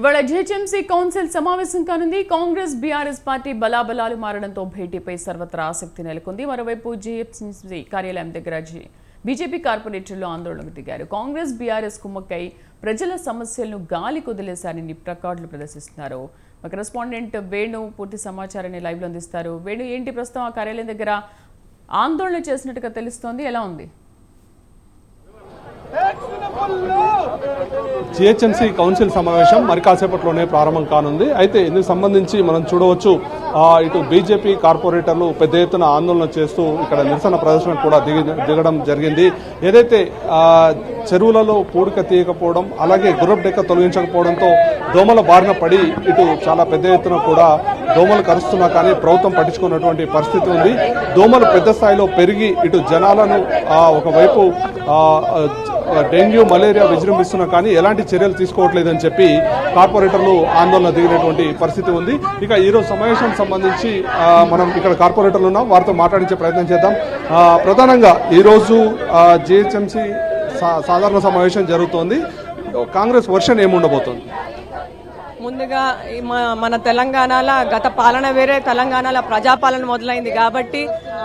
ఇవాళ GHMC council సమావేశం కానుంది. కాంగ్రెస్ బీఆర్ఎస్ పార్టీ బలాబలాలు మారడంతో భేటీపై సర్వత్రా ఆసక్తి నెలకొంది. మరోవైపు జిహెచ్ఎంసీ కార్యాలయం దగ్గర బీజేపీ కార్పొరేటర్లు ఆందోళనకు దిగారు. కాంగ్రెస్ బీఆర్ఎస్ కుమ్మక్కై ప్రజల సమస్యలను గాలి కుదిలేశారని ప్రకార్డులు ప్రదర్శిస్తున్నారు. మా కరెస్పాండెంట్ వేణు పూర్తి సమాచారాన్ని లైవ్లో అందిస్తారు. వేణు ఏంటి ప్రస్తుతం ఆ కార్యాలయం దగ్గర ఆందోళన చేసినట్టుగా తెలుస్తోంది? ఎలా ఉంది? జిహెచ్ఎంసీ కౌన్సిల్ సమావేశం మరి కాసేపట్లోనే ప్రారంభం కానుంది. అయితే ఇందుకు సంబంధించి మనం చూడవచ్చు ఇటు బీజేపీ కార్పొరేటర్లు పెద్ద ఎత్తున ఆందోళన చేస్తూ ఇక్కడ నిరసన ప్రదర్శన కూడా దిగి దిగడం జరిగింది. ఏదైతే చెరువులలో పూడిక తీయకపోవడం అలాగే గుర్రపు డెక్క తొలగించకపోవడంతో దోమల బారిన పడి ఇటు చాలా పెద్ద ఎత్తున కూడా దోమలు కరుస్తున్నా కానీ ప్రభుత్వం పట్టించుకున్నటువంటి పరిస్థితి ఉంది. దోమలు పెద్ద స్థాయిలో పెరిగి ఇటు జనాలను ఒకవైపు డెంగ్యూ మలేరియా విజృంభిస్తున్నా కానీ ఎలాంటి చర్యలు తీసుకోవట్లేదని చెప్పి కార్పొరేటర్లు ఆందోళన దిగినటువంటి పరిస్థితి ఉంది. ఇక ఈరోజు సమావేశం సంబంధించి మనం ఇక్కడ కార్పొరేటర్లు ఉన్నాం. వారితో మాట్లాడించే ప్రయత్నం చేద్దాం. ప్రధానంగా ఈరోజు రోజు జిహెచ్ఎంసీ సాధారణ సమావేశం జరుగుతోంది. కాంగ్రెస్ వర్షన్ ఏముండబోతోంది? ముందుగా ఈ మన తెలంగాణలో గత పాలన వేరే తెలంగాణలో ప్రజాపాలన మొదలైంది కాబట్టి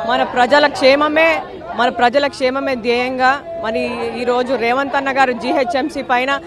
మన ప్రజల క్షేమమే మన ప్రజల క్షేమమే ధ్యేయంగా మరి ఈరోజు రేవంత్ అన్న గారు జీహెచ్ఎంసీ పైన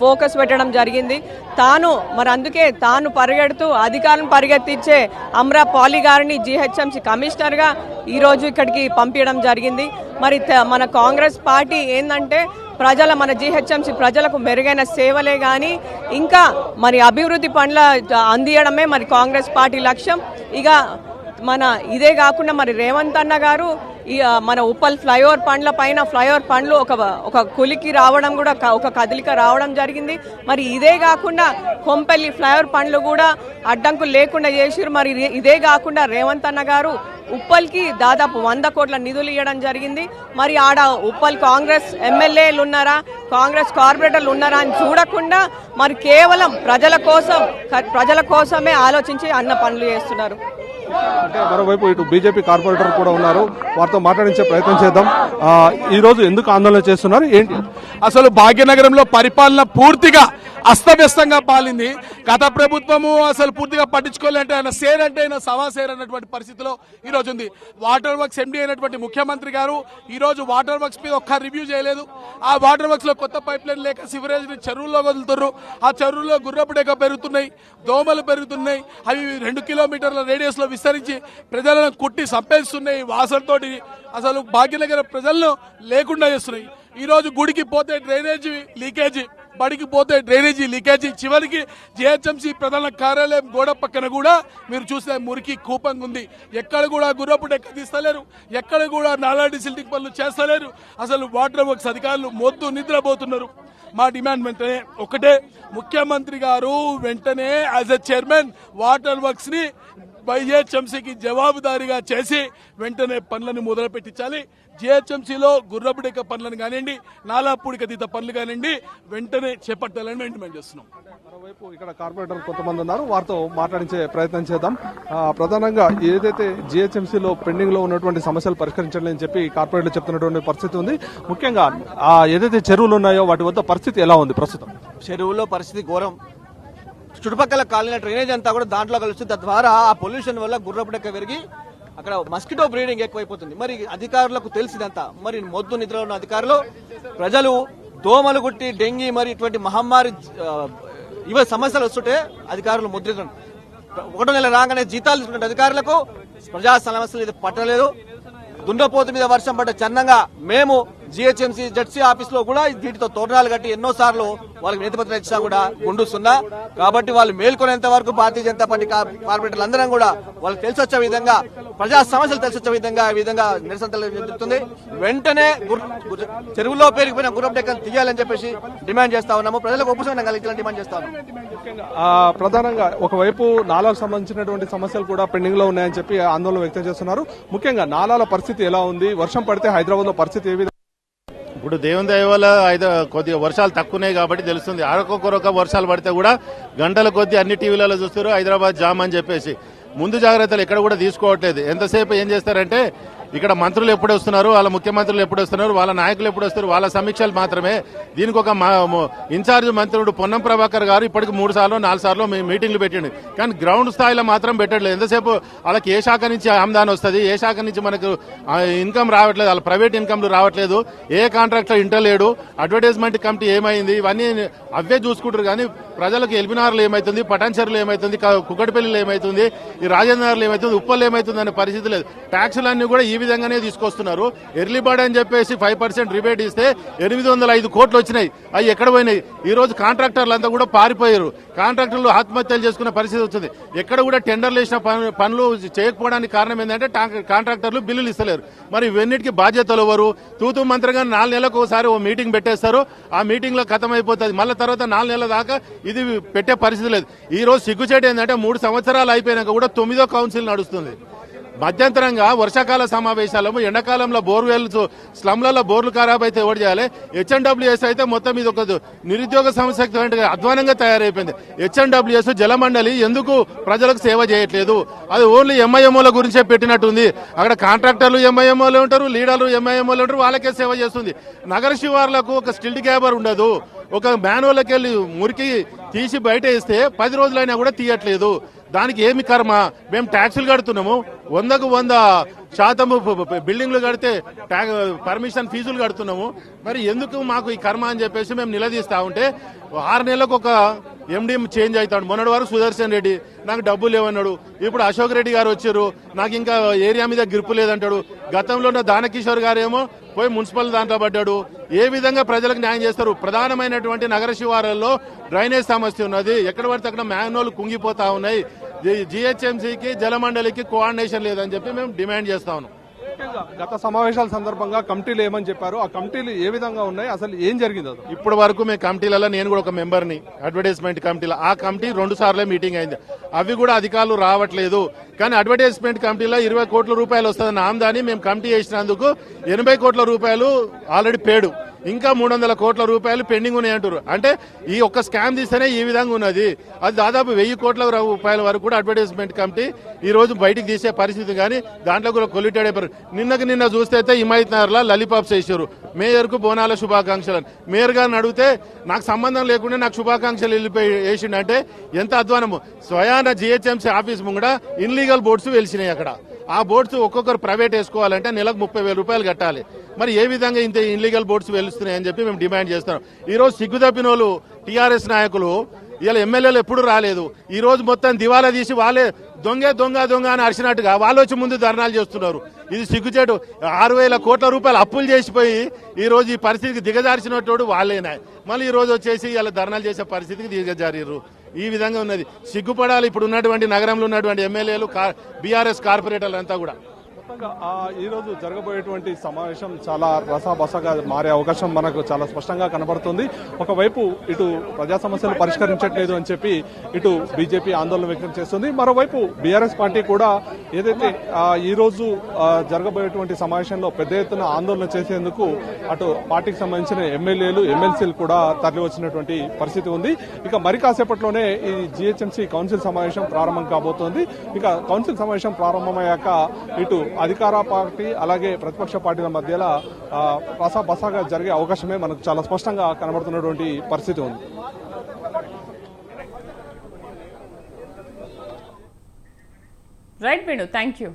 ఫోకస్ పెట్టడం జరిగింది. తాను మరి అందుకే తాను పరిగెడుతూ అధికారం పరిగెత్తించే అమ్రా పాలి గారిని జీహెచ్ఎంసీ కమిషనర్గా ఈరోజు ఇక్కడికి పంపించడం జరిగింది. మరి త- మన కాంగ్రెస్ పార్టీ ఏంటంటే ప్రజల మన జీహెచ్ఎంసీ ప్రజలకు మెరుగైన సేవలే కానీ ఇంకా మరి అభివృద్ధి పనుల అందియడమే మరి కాంగ్రెస్ పార్టీ లక్ష్యం. ఇక మన ఇదే కాకుండా మరి రేవంత్ అన్న గారు మన ఉప్పల్ ఫ్లైఓవర్ పండ్ల పైన ఫ్లైఓవర్ పండ్లు ఒక ఒక కులికి రావడం కూడా ఒక కదలిక రావడం జరిగింది. మరి ఇదే కాకుండా కొంపల్లి ఫ్లైఓవర్ పండ్లు కూడా అడ్డంకులు లేకుండా చేసిరు మరి ఇదే- కాకుండా రేవంత్ అన్న గారు ఉప్పల్కి దాదాపు వంద కోట్ల నిధులు ఇవ్వడం జరిగింది. మరి ఆడ ఉప్పల్ కాంగ్రెస్ ఎమ్మెల్యేలు ఉన్నారా కాంగ్రెస్ కార్పొరేటర్లు ఉన్నారా అని చూడకుండా మరి కేవలం ప్రజల కోసం ప్రజల కోసమే ఆలోచించి అన్న పనులు చేస్తున్నారు. అంటే మరోవైపు ఇటు బీజేపీ కార్పొరేటర్ కూడా ఉన్నారు. వారితో మాట్లాడించే ప్రయత్నం చేద్దాం. ఈ రోజు ఎందుకు ఆందోళన చేస్తున్నారు? ఏంటి? అసలు భాగ్యనగరంలో పరిపాలన పూర్తిగా అస్తవ్యస్తంగా పాలింది. గత ప్రభుత్వము అసలు పూర్తిగా పట్టించుకోలేంటే ఆయన సేర్ అంటే ఆయన సవా సేర్ అన్నటువంటి పరిస్థితిలో ఈ రోజు ఉంది. వాటర్ వర్క్స్ ఎండీ అయినటువంటి ముఖ్యమంత్రి గారు ఈరోజు వాటర్ వర్క్స్ మీద ఒక్క రివ్యూ చేయలేదు. ఆ వాటర్ వర్క్స్లో కొత్త పైప్ లైన్ లేక సివరేజ్ని చెరువుల్లో వదులుతున్నారు ఆ చెరువుల్లో గుర్రపు డెక్క పెరుగుతున్నాయి దోమలు పెరుగుతున్నాయి. అవి రెండు కిలోమీటర్ల రేడియస్లో విస్తరించి ప్రజలను కుట్టి సంపేస్తున్నాయి. వాసనతోటి అసలు భాగ్యనగర ప్రజలను లేకుండా చేస్తున్నాయి. ఈ రోజు గుడికి పోతే డ్రైనేజీ లీకేజీ. బడికి పోతే డ్రైనేజీ లీకేజీ చివరికి జిహెచ్ఎంసీ ప్రధాన కార్యాలయం గోడ పక్కన కూడా మీరు చూస్తే మురికి కూపంగా ఉంది. ఎక్కడ కూడా గుర్రపు డెక్క తీస్తలేరు. ఎక్కడ కూడా నాలాంటి సిల్టింగ్ పనులు చేస్తలేరు. అసలు వాటర్ వర్క్స్ అధికారులు మొద్దు నిద్రపోతున్నారు. మా డిమాండ్ వెంటనే ఒకటే. ముఖ్యమంత్రి గారు వెంటనే యాజ్ ఎ చైర్మన్ వాటర్ వర్క్స్ని జిహెచ్ఎంసీకి జవాబుదారీగా చేసి వెంటనే పనులను మొదలు పెట్టించాలి జిహెచ్ఎంసీలో గుర్రపుడెక్క పనులను కానివ్వండి నాలాపూడిక తీత పనులు కానివ్వండి వెంటనే చేపట్టాలని మేము డిమాండ్ చేస్తున్నాం. మరోవైపు ఇక్కడ కార్పొరేటర్ కొంతమంది ఉన్నారు. వారితో మాట్లాడించే ప్రయత్నం చేద్దాం. ప్రధానంగా ఏదైతే జిహెచ్ఎంసీలో పెండింగ్లో ఉన్నటువంటి సమస్యలు పరిష్కరించండి అని చెప్పి కార్పొరేట్లు చెప్తున్నటువంటి పరిస్థితి ఉంది. ముఖ్యంగా ఆ ఏదైతే చెరువులు ఉన్నాయో వాటి వద్ద పరిస్థితి ఎలా ఉంది ప్రస్తుతం? చెరువులో పరిస్థితి ఘోరం. చుట్టుపక్కల కాలిన డ్రైనేజ్ అంతా కూడా దాంట్లో కలుస్తుంది. తద్వారా ఆ పొల్యూషన్ వల్ల గుర్రపుడెక్క పెరిగి అక్కడ మస్కిటో బ్రీడింగ్ ఎక్కువైపోతుంది. మరి అధికారులకు తెలిసిదంతా మరి మొద్దు నిద్రలో ఉన్న అధికారులు ప్రజలు దోమలు గుట్టి డెంగీ మరి ఇటువంటి మహమ్మారి ఇవ సమస్యలు వస్తుంటే అధికారులు ముద్రితం. ఒకటో నెల రాగానే జీతాలు ఇస్తున్న అధికారులకు ప్రజా సమస్యలు ఇది పట్టలేదు దుండపోతు మీద వర్షం పడ్డ చన్నంగా మేము జిహెచ్ఎంసీ జడ్సీ ఆఫీస్లో కూడా వీటితో తోరణాలు కట్టి ఎన్నో సార్లు వాళ్ళకి నేతపత్రం ఇచ్చినా కూడా గుండుస్తున్నా కాబట్టి వాళ్ళు మేల్కొనేంత వరకు భారతీయ జనతా పార్టీ కా- కార్పొరేటర్లు అందరం కూడా వాళ్ళకి తెలిసొచ్చే విధంగా ప్రజా సమస్యలు తెలిసి వచ్చే విధంగా ఈ విధంగా నిరసన జరుగుతుంది వెంటనే చెరువులో పెరిగిపోయిన గుర్రం డెక్కలు తీయాలని చెప్పేసి డిమాండ్ చేస్తా ఉన్నాము. ప్రజలకు ఉపశమనం కలిగించాలని డిమాండ్ చేస్తా ఉన్నాము. ఆ, ప్రధానంగా ఒకవైపు నాలాలకు సంబంధించినటువంటి సమస్యలు కూడా పెండింగ్లో ఉన్నాయని చెప్పి ఆందోళన వ్యక్తం చేస్తున్నారు. ముఖ్యంగా నాలాల పరిస్థితి ఎలా ఉంది? వర్షం పడితే హైదరాబాద్లో పరిస్థితి ఏ విధంగా? ఇప్పుడు దేవుని దయ వల్ల అయితే కొద్దిగా వర్షాలు తక్కువనే కాబట్టి తెలుస్తుంది. అరకొకరొక వర్షాలు పడితే కూడా గంటల కొద్ది అన్ని టీవీలలో చూస్తారు హైదరాబాద్ జామ్ అని చెప్పేసి. ముందు జాగ్రత్తలు ఎక్కడ కూడా తీసుకోవట్లేదు. ఎంతసేపు ఏం చేస్తారంటే ఇక్కడ మంత్రులు ఎప్పుడు వస్తున్నారు? వాళ్ళ ముఖ్యమంత్రులు ఎప్పుడు వస్తున్నారు? వాళ్ళ నాయకులు ఎప్పుడు వస్తారు? వాళ్ళ సమీక్షలు మాత్రమే. దీనికి ఒక ఇన్ఛార్జ్ మంత్రుడు పొన్నం ప్రభాకర్ గారు ఇప్పటికి మూడు సార్లు నాలుగు సార్లు మీటింగ్లు పెట్టండి. కానీ గ్రౌండ్ స్థాయిలో మాత్రం పెట్టట్లేదు. ఎంతసేపు వాళ్ళకి ఏ శాఖ నుంచి ఆమ్దాన్ వస్తుంది? ఏ శాఖ నుంచి మనకు ఇన్కమ్ రావట్లేదు? వాళ్ళ ప్రైవేట్ ఇన్కమ్లు రావట్లేదు. ఏ కాంట్రాక్టర్ ఇంటలేడు అడ్వర్టైజ్మెంట్ కమిటీ ఏమైంది? ఇవన్నీ అవే చూసుకుంటారు కానీ ప్రజలకు ఎల్బినార్లు ఏమైతుంది? పటాన్చర్లు ఏమైతుంది? క- కుక్కటిపల్లిలో ఏమైతుంది? ఈ రాజేంద్రనగర్లు ఏమైతుంది? ఉప్పల్లో ఏమైతుంది అనే పరిస్థితి లేదు. ట్యాక్సులన్నీ కూడా ఈ విధంగానే తీసుకొస్తున్నారు. ఎర్లీ బర్డ్ అని చెప్పేసి ఫైవ్ పర్సెంట్ రిబేట్ ఇస్తే ఎనిమిది వందల ఐదు కోట్లు వచ్చినాయి. అవి ఎక్కడ పోయినాయి? ఈ రోజు కాంట్రాక్టర్లు అంతా కూడా పారిపోయారు. కాంట్రాక్టర్లు ఆత్మహత్యలు చేసుకునే పరిస్థితి వచ్చింది. ఎక్కడ కూడా టెండర్లు వేసిన పనులు చేయకపోవడానికి కారణం ఏంటంటే కాంట్రాక్టర్లు బిల్లులు ఇస్తలేరు. మరి ఇవన్నిటికీ బాధ్యతలు ఎవరు? తూతు మంత్రంగా నాలుగు నెలలకు ఒకసారి ఓ మీటింగ్ పెట్టేస్తారు. ఆ మీటింగ్లో ఖతం అయిపోతుంది మళ్ళీ తర్వాత నాలుగు నెలల దాకా ఇది పెట్టే పరిస్థితి లేదు. ఈ రోజు సిగ్గుచేట ఏంటంటే మూడు సంవత్సరాలు అయిపోయినాక కూడా తొమ్మిదో కౌన్సిల్ నడుస్తుంది. మధ్యంతరంగా వర్షాకాల సమావేశాలము ఎండాకాలంలో బోర్వెల్స్ స్లమ్లలో బోర్లు ఖరాబ్ అయితే ఎవరు చేయాలి? హెచ్ఎన్డబ్ల్యూఎస్ అయితే మొత్తం ఇది ఒక నిరుద్యోగ సమస్య అధ్వానంగా తయారైపోయింది. హెచ్ఎన్డబ్ల్యూఎస్ జలమండలి ఎందుకు ప్రజలకు సేవ చేయట్లేదు? అది ఓన్లీ ఎంఐఎంఓల గురించే పెట్టినట్టుంది. అక్కడ కాంట్రాక్టర్లు ఎంఐఎంఓలు ఉంటారు లీడర్లు ఎంఐఎంఓలు ఉంటారు వాళ్ళకే సేవ చేస్తుంది. నగర శివార్లకు ఒక స్టిల్డ్ క్యాబర్ ఉండదు. ఒక మాన్యువల్కి వెళ్ళి మురికి తీసి బయట వేస్తే పది రోజులైనా కూడా తీయట్లేదు. దానికి ఏమి కర్మ? మేము ట్యాక్సులు కడుతున్నాము. వందకు వంద శాతము బిల్డింగ్లు కడితే ట్యా- పర్మిషన్ ఫీజులు కడుతున్నాము. మరి ఎందుకు మాకు ఈ కర్మ అని చెప్పేసి మేము నిలదీస్తా ఉంటే ఆరు నెలలకు ఒక ఎండి చేంజ్ అవుతాడు. మొన్నటి వరకు సుదర్శన్ రెడ్డి నాకు డబ్బులు లేవన్నాడు. ఇప్పుడు అశోక్ రెడ్డి గారు వచ్చారు. నాకు ఇంకా ఏరియా మీద గిరుపు లేదంటాడు. గతంలో ఉన్న దానకిషోర్ గారేమో పోయి మున్సిపల్ దాంట్లో పడ్డాడు. ఏ విధంగా ప్రజలకు న్యాయం చేస్తారు? ప్రధానమైనటువంటి నగర శివారాల్లో డ్రైనేజ్ సమస్య ఉన్నది. ఎక్కడ పడితే అక్కడ మ్యాన్హోల్ కుంగిపోతా ఉన్నాయి. జిహెచ్ఎంసీకి జలమండలికి కోఆర్డినేషన్ లేదని చెప్పి మేము డిమాండ్ చేస్తా ఉన్నాం. గత సమావేశాల సందర్భంగా కమిటీలు ఏమని చెప్పారు? ఆ కమిటీలు ఏ విధంగా ఉన్నాయి? అసలు ఏం జరిగింది అసలు? ఇప్పటి వరకు మేము కమిటీలలో నేను కూడా ఒక మెంబర్ని అడ్వర్టైజ్మెంట్ కమిటీలో. ఆ కమిటీ రెండు సార్లే మీటింగ్ అయింది. అవి కూడా అధికారులు రావట్లేదు. కానీ అడ్వర్టైజ్మెంట్ కమిటీలో ఇరవై కోట్ల రూపాయలు వస్తుందన్న ఆమ్దాని మేము కమిటీ చేసినందుకు ఎనభై కోట్ల రూపాయలు ఆల్రెడీ పేడు ఇంకా మూడు వందల కోట్ల రూపాయలు పెండింగ్ ఉన్నాయంటారు అంటే ఈ ఒక్క స్కామ్ తీస్తేనే ఈ విధంగా ఉన్నది. అది దాదాపు వెయ్యి కోట్ల రూపాయల వరకు కూడా అడ్వర్టైజ్మెంట్ కమిటీ ఈ రోజు బయటికి తీసే పరిస్థితి కానీ దాంట్లో కూడా కొల్యూటెడ్ అయిపోయారు నిన్నకి నిన్న చూస్తే అయితే హిమాయత్ నగర్లో లో లలిపాప్స్ వేసారు బోనాల శుభాకాంక్షలు అని. మేయర్ గారిని అడిగితే నాకు సంబంధం లేకుండా నాకు శుభాకాంక్షలు వెళ్ళిపోయి వేసిండంటే ఎంత అధ్వానము? స్వయాన జిహెచ్ఎంసీ ఆఫీస్ ముంగడ ఇన్లీగల్ బోర్డ్స్ వెలిసినాయి అక్కడ. ఆ బోట్స్ ఒక్కొక్కరు ప్రైవేట్ వేసుకోవాలంటే నెలకు ముప్పై వేల రూపాయలు కట్టాలి. మరి ఏ విధంగా ఇంత ఇన్లీగల్ బోర్డ్స్ వెలుస్తున్నాయి అని చెప్పి మేము డిమాండ్ చేస్తున్నాం. ఈ రోజు వాళ్ళు టీఆర్ఎస్ నాయకులు ఇలా ఎమ్మెల్యేలు ఎప్పుడు రాలేదు. ఈ రోజు మొత్తం దివాలా తీసి వాళ్ళే దొంగ దొంగ దొంగ అని అరిచినట్టుగా వాళ్ళు వచ్చి ముందు ధర్నాలు చేస్తున్నారు. ఇది సిగ్గుచేటు. ఆరు వేల కోట్ల రూపాయలు అప్పులు చేసిపోయి ఈ రోజు ఈ పరిస్థితికి దిగజార్చినట్టు వాళ్ళేనా. మళ్ళీ ఈ రోజు వచ్చేసి ఇలా ధర్నాలు చేసే పరిస్థితికి దిగజారిరు ఈ విధంగా ఉన్నది. సిగ్గుపడాలి. ఇప్పుడు ఉన్నటువంటి నగరంలో ఉన్నటువంటి ఎమ్మెల్యేలు బీఆర్ఎస్ కార్పొరేటర్లు అంతా కూడా. ఈరోజు ఈ రోజు జరగబోయేటువంటి సమావేశం చాలా రసాబసగా మారే అవకాశం మనకు చాలా స్పష్టంగా కనబడుతుంది. ఒకవైపు ఇటు ప్రజా సమస్యలు పరిష్కరించట్లేదు అని చెప్పి ఇటు బీజేపీ ఆందోళన వ్యక్తం చేస్తుంది. మరోవైపు బీఆర్ఎస్ పార్టీ కూడా ఏదైతే ఈరోజు ఈ రోజు జరగబోయేటువంటి సమావేశంలో పెద్ద ఎత్తున ఆందోళన చేసేందుకు అటు పార్టీకి సంబంధించిన ఎమ్మెల్యేలు ఎమ్మెల్సీలు కూడా తరలి వచ్చినటువంటి పరిస్థితి ఉంది. ఇక మరి కాసేపట్లోనే ఈ జీహెచ్ఎంసీ కౌన్సిల్ సమావేశం ప్రారంభం కాబోతోంది. ఇక కౌన్సిల్ సమావేశం ప్రారంభమయ్యాక ఇటు అధికార పార్టీ అలాగే ప్రతిపక్ష పార్టీల మధ్యలో ఆ, జరిగే అవకాశమే మనకు చాలా స్పష్టంగా కనబడుతున్నటువంటి పరిస్థితి ఉంది. Right Venu thank you